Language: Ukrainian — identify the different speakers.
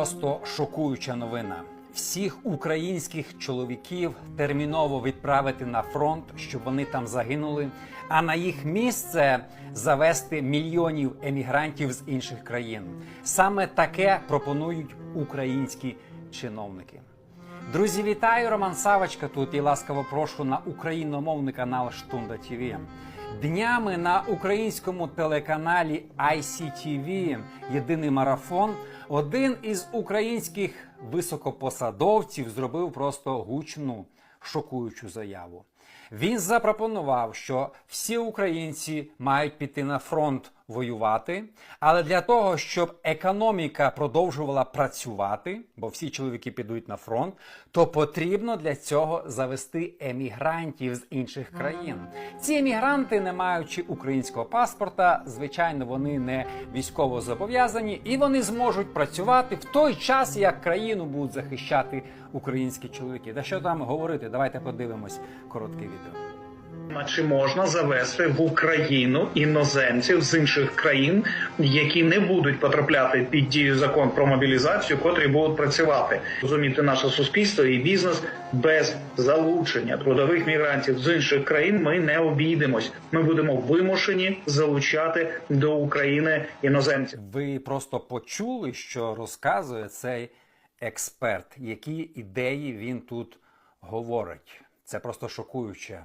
Speaker 1: просто шокуюча новина. Всіх українських чоловіків терміново відправити на фронт, щоб вони там загинули, а на їх місце завести мільйонів емігрантів з інших країн. Саме таке пропонують українські чиновники. Друзі, вітаю! Роман Савочка тут і ласкаво прошу на україномовний канал Штунда ТВ. Днями на українському телеканалі ICTV Єдиний марафон один із українських високопосадовців зробив просто гучну шокуючу заяву. Він запропонував, що всі українці мають піти на фронт воювати, але для того, щоб економіка продовжувала працювати, бо всі чоловіки підуть на фронт, то потрібно для цього завести емігрантів з інших країн. Ці емігранти, не маючи українського паспорта, звичайно, вони не військово зобов'язані і вони зможуть працювати в той час, як країну будуть захищати українські чоловіки. Та що там говорити? Давайте подивимось коротке відео.
Speaker 2: А Чи можна завести в Україну іноземців з інших країн, які не будуть потрапляти під дію закон про мобілізацію, котрі будуть працювати, розуміти наше суспільство і бізнес без залучення трудових мігрантів з інших країн? Ми не обійдемось. Ми будемо вимушені залучати до України іноземців.
Speaker 1: Ви просто почули, що розказує цей експерт, які ідеї він тут говорить. Це просто шокуюче.